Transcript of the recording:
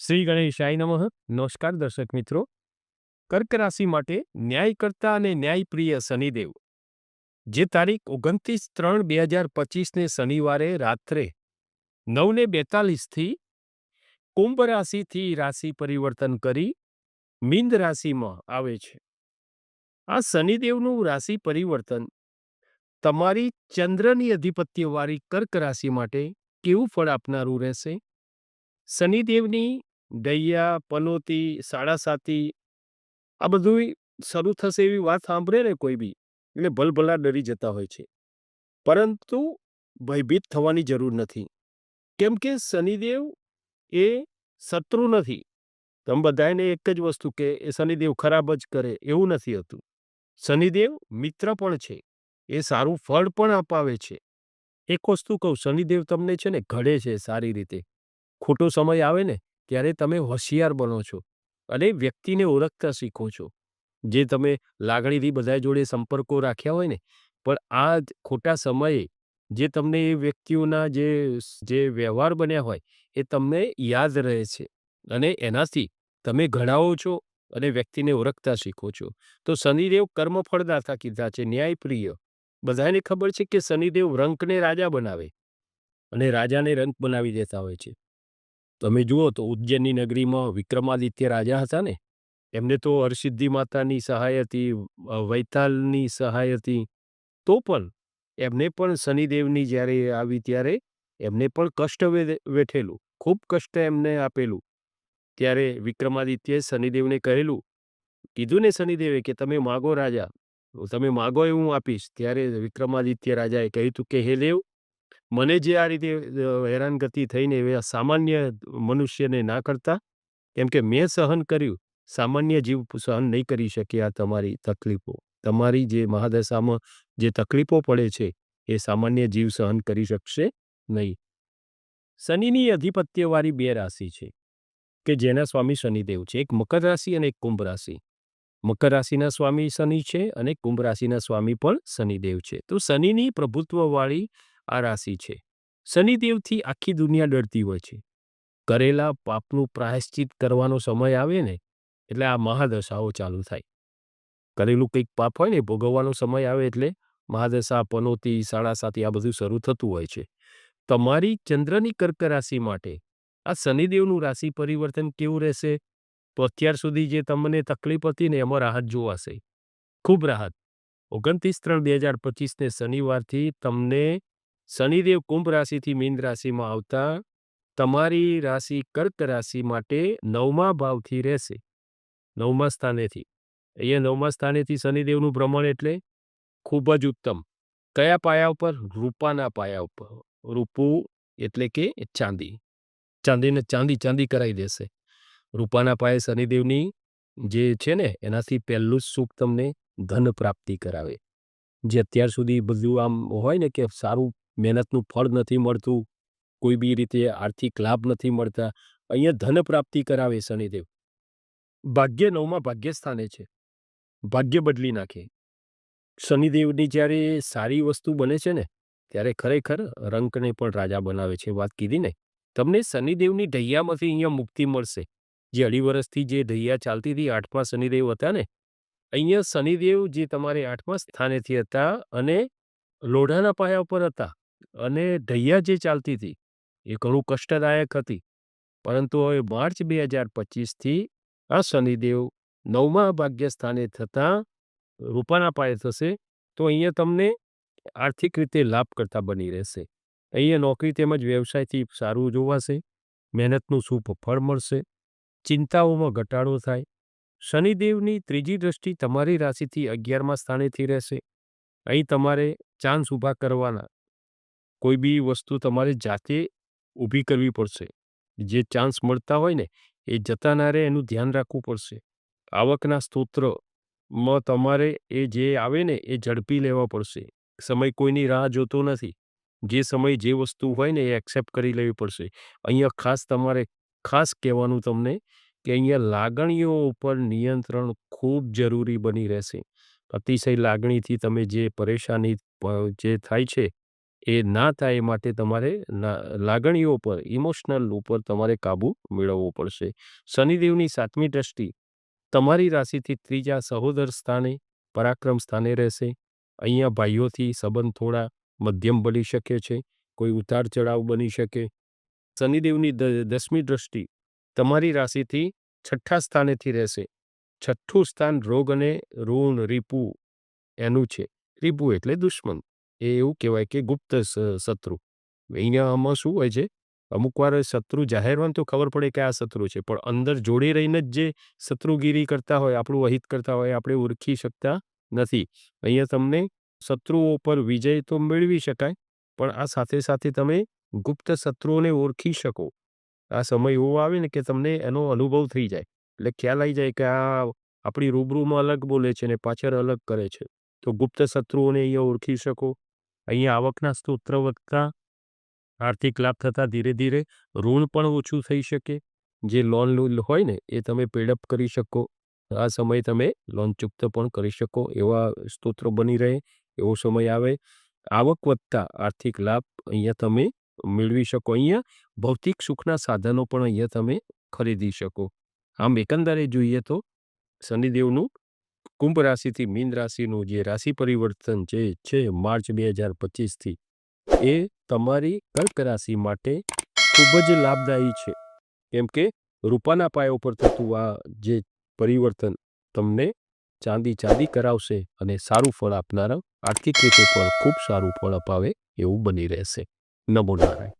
શ્રી ગણેશાય નમઃ. નમસ્કાર દર્શક મિત્રો. કર્ક રાશિ માટે ન્યાયકર્તા અને ન્યાયપ્રિય શનિદેવ. જે તારીખ ઓગણત્રીસ ત્રણ બે હજાર પચીસને શનિવારે રાત્રે નવને બેતાલીસથી કુંભ રાશિથી રાશિ પરિવર્તન કરી મીંદ રાશિમાં આવે છે. આ શનિદેવનું રાશિ પરિવર્તન તમારી ચંદ્રની અધિપત્યવાળી કર્ક રાશિ માટે કેવું ફળ આપનારું રહેશે? શનિદેવની દૈયા પનોતી સાડાસાતી આ બધું શરૂ થશે એવી વાત સાંભળે ને કોઈ બી, એટલે ભલભલા ડરી જતા હોય છે. પરંતુ ભયભીત થવાની જરૂર નથી. કેમ કે શનિદેવ એ શત્રુ નથી. તમે બધાને એક જ વસ્તુ કે, એ શનિદેવ ખરાબ જ કરે એવું નથી હોતું. શનિદેવ મિત્ર પણ છે. એ સારું ફળ પણ અપાવે છે. એક વસ્તુ કહું, શનિદેવ તમને છે ને ઘડે છે સારી રીતે. ખોટો સમય આવે ને ત્યારે તમે હોશિયાર બનો છો અને વ્યક્તિને ઓળખતા શીખો છો. જે તમે લાગણીથી બધા જોડે સંપર્કો રાખ્યા હોય ને, પણ આ ખોટા સમયે જે તમને એ વ્યક્તિઓના જે જે વ્યવહાર બન્યા હોય, એ તમને યાદ રહે છે. અને એનાથી તમે ઘડાવો છો અને વ્યક્તિને ઓળખતા શીખો છો. તો શનિદેવ કર્મફળદાતા કીધા છે, ન્યાયપ્રિય, બધાને ખબર છે કે શનિદેવ રંકને રાજા બનાવે અને રાજાને રંક બનાવી દેતા હોય છે. તમે જુઓ તો ઉજ્જૈનની નગરીમાં વિક્રમાદિત્ય રાજા હતા ને, એમને તો હરસિદ્ધિ માતાની સહાય હતી વૈતાલની સહાય હતી. તો પણ એમને પણ શનિદેવની જ્યારે આવી ત્યારે એમને પણ કષ્ટ વેઠેલું, ખૂબ કષ્ટ એમને આપેલું. ત્યારે વિક્રમાદિત્યએ શનિદેવને કહેલું, કીધું ને શનિદેવે કે તમે માગો રાજા, તમે માગો એ હું આપીશ. ત્યારે વિક્રમાદિત્ય રાજાએ કહ્યું હતું કે હે દેવ મને જે આ રીતે હેરાનગતિ થઈને એવા સામાન્ય મનુષ્યને ના કરતા, કેમ કે મેં સહન કર્યું, સામાન્ય જીવ સહન નહીં કરી શકે આ તમારી તકલીફો. તમારી જે મહાદશામાં જે તકલીફો પડે છે, એ સામાન્ય જીવ સહન કરી શકશે નહીં. શનિની અધિપત્યવાળી બે રાશિ છે, કે જેના સ્વામી શનિદેવ છે. એક મકર રાશિ અને એક કુંભ રાશિ. મકર રાશિના સ્વામી શનિ છે અને કુંભ રાશિના સ્વામી પણ શનિદેવ છે. તો શનિની પ્રભુત્વવાળી આ રાશિ છે. શનિદેવથી આખી દુનિયા ડરતી હોય છે. કરેલા પાપનું પ્રાયશ્ચિત કરવાનો સમય આવે ને, એટલે આ મહાદશાઓ ચાલુ થાય. કરેલું કંઈક પાપ હોય ને ભોગવવાનો સમય આવે એટલે મહાદશા, પનોતી સાડા સાતી આ બધું શરૂ થતું હોય છે. તમારી ચંદ્રની કર્ક રાશિ માટે આ શનિદેવનું રાશિ પરિવર્તન કેવું રહેશે? તો અત્યાર સુધી જે તમને તકલીફ હતી ને, એમાં રાહત જોવાશે ખૂબ રાહત. ઓગણત્રીસ ત્રણ બે હજાર પચીસને શનિવારથી તમને શનિદેવ કુંભ રાશિથી મીન રાશિમાં આવતા તમારી રાશિ કર્ક રાશિ માટે નવમા ભાવથી રહેશે. નવમા સ્થાનેથી. અહીંયા નવમા સ્થાનેથી શનિદેવનું ભ્રમણ એટલે ખૂબ જ ઉત્તમ. કયા પાયા ઉપર? રૂપાના પાયા ઉપર. રૂપું એટલે કે ચાંદી. ચાંદીને ચાંદી ચાંદી કરાવી દેશે. રૂપાના પાયે શનિદેવની જે છે ને, એનાથી પહેલું સુખ તમને ધન પ્રાપ્તિ કરાવે. જે અત્યાર સુધી બધું આમ હોય ને કે સારું મહેનતનું ફળ નથી મળતું, કોઈ બી રીતે આર્થિક લાભ નથી મળતા. અહીંયા ધન પ્રાપ્તિ કરાવે શનિદેવ. ભાગ્ય નવમાં ભાગ્ય સ્થાને છે. ભાગ્ય બદલી નાખે. શનિદેવની જ્યારે સારી વસ્તુ બને છે ને, ત્યારે ખરેખર રંકને પણ રાજા બનાવે છે. વાત કીધી ને, તમને શનિદેવની ઢૈયામાંથી અહીંયા મુક્તિ મળશે. જે અઢી વર્ષથી જે ઢૈયા ચાલતી હતી, આઠમા શનિદેવ હતા ને, અહીંયા શનિદેવ જે તમારે આઠમા સ્થાનેથી હતા અને લોઢાના પાયા ઉપર હતા અને ઢૈયા જે ચાલતી હતી, એ ઘણું કષ્ટદાયક હતી. પરંતુ હવે માર્ચ બે હજાર પચીસથી આ શનિદેવ નવમા ભાગ્ય સ્થાને થતાં રૂપાના પાયે થશે, તો અહીંયા તમને આર્થિક રીતે લાભ કરતા બની રહેશે. અહીંયા નોકરી તેમજ વ્યવસાયથી સારું જોવાશે, મહેનતનું શુભ ફળ મળશે, ચિંતાઓમાં ઘટાડો થાય. શનિદેવની ત્રીજી દ્રષ્ટિ તમારી રાશિથી અગિયારમા સ્થાનેથી રહેશે. અહીં તમારે ચાન્સ ઊભા કરવાના કોઈ બી વસ્તુ તમારે જાતે ઊભી કરવી પડશે. જે ચાન્સ મળતા હોય ને, એ જતા ના એનું ધ્યાન રાખવું પડશે. આવકના સ્ત્રોત્રમાં તમારે એ જે આવે ને, એ ઝડપી લેવા પડશે. સમય કોઈની રાહ જોતો નથી. જે સમય જે વસ્તુ હોય ને, એ એક્સેપ્ટ કરી લેવી પડશે. અહીંયા ખાસ તમારે ખાસ કહેવાનું તમને કે અહીંયા લાગણીઓ ઉપર નિયંત્રણ ખૂબ જરૂરી બની રહેશે. અતિશય લાગણીથી તમે જે પરેશાની જે થાય છે એ ના થાય એ માટે તમારે લાગણીઓ પર, ઇમોશનલ ઉપર તમારે કાબુ મેળવવો પડશે. શનિદેવની સાતમી દ્રષ્ટિ, તમારી રાશિથી ત્રીજા સહોદર સ્થાને પરાક્રમ સ્થાને રહેશે. અહીંયા ભાઈઓથી સંબંધ થોડા મધ્યમ બની શકે છે, કોઈ ઉતાર ચઢાવ બની શકે. શનિદેવની દસમી દ્રષ્ટિ, તમારી રાશિથી છઠ્ઠા સ્થાનેથી રહેશે. છઠ્ઠું સ્થાન રોગ અને ઋણ, રીપુ એનું છે. રીપુ એટલે દુશ્મન. એ એવું કહેવાય કે ગુપ્ત શત્રુ. અહીંયા આમાં શું હોય છે? અમુક વાર શત્રુ જાહેરમાં તો ખબર પડે કે આ શત્રુ છે. પણ અંદર જોડે રહીને જ જે શત્રુગીરી કરતા હોય, આપણું અહિત કરતા હોય, આપણે ઓળખી શકતા નથી. અહીંયા તમને શત્રુઓ પર વિજય તો મેળવી શકાય, પણ આ સાથે સાથે તમે ગુપ્ત શત્રુઓને ઓળખી શકો. આ સમય એવો આવે ને કે તમને એનો અનુભવ થઈ જાય. એટલે ખ્યાલ આવી જાય કે આ આપણી રૂબરૂમાં અલગ બોલે છે ને પાછળ અલગ કરે છે. તો ગુપ્ત શત્રુઓને અહીંયા ઓળખી શકો. અહીંયા આવકના સ્ત્રોત્ર વધતા, આર્થિક લાભ થતાં ધીરે ધીરે ઋણ પણ ઓછું થઈ શકે. જે લોન હોય ને, એ તમે પેડઅપ કરી શકો. આ સમય તમે લોન ચૂકતો પણ કરી શકો. એવા સ્તોત્રો બની રહે, એવો સમય આવે. આવક વધતા આર્થિક લાભ અહીંયા તમે મેળવી શકો. અહીંયા ભૌતિક સુખના સાધનો પણ અહીંયા તમે ખરીદી શકો. આમ એકંદરે જોઈએ તો શનિદેવનું કુંભ રાશિથી મીન રાશિનું જે રાશિ પરિવર્તન જે છે માર્ચ બે હજાર પચીસથી એ તમારી કર્ક રાશિ માટે ખૂબ જ લાભદાયી છે. કેમ કે રૂપાના પાયા ઉપર થતું આ જે પરિવર્તન તમને ચાંદી ચાંદી કરાવશે અને સારું ફળ આપનારા આર્થિક રીતે પણ ખૂબ સારું ફળ અપાવે એવું બની રહેશે. નમો નારાયણ.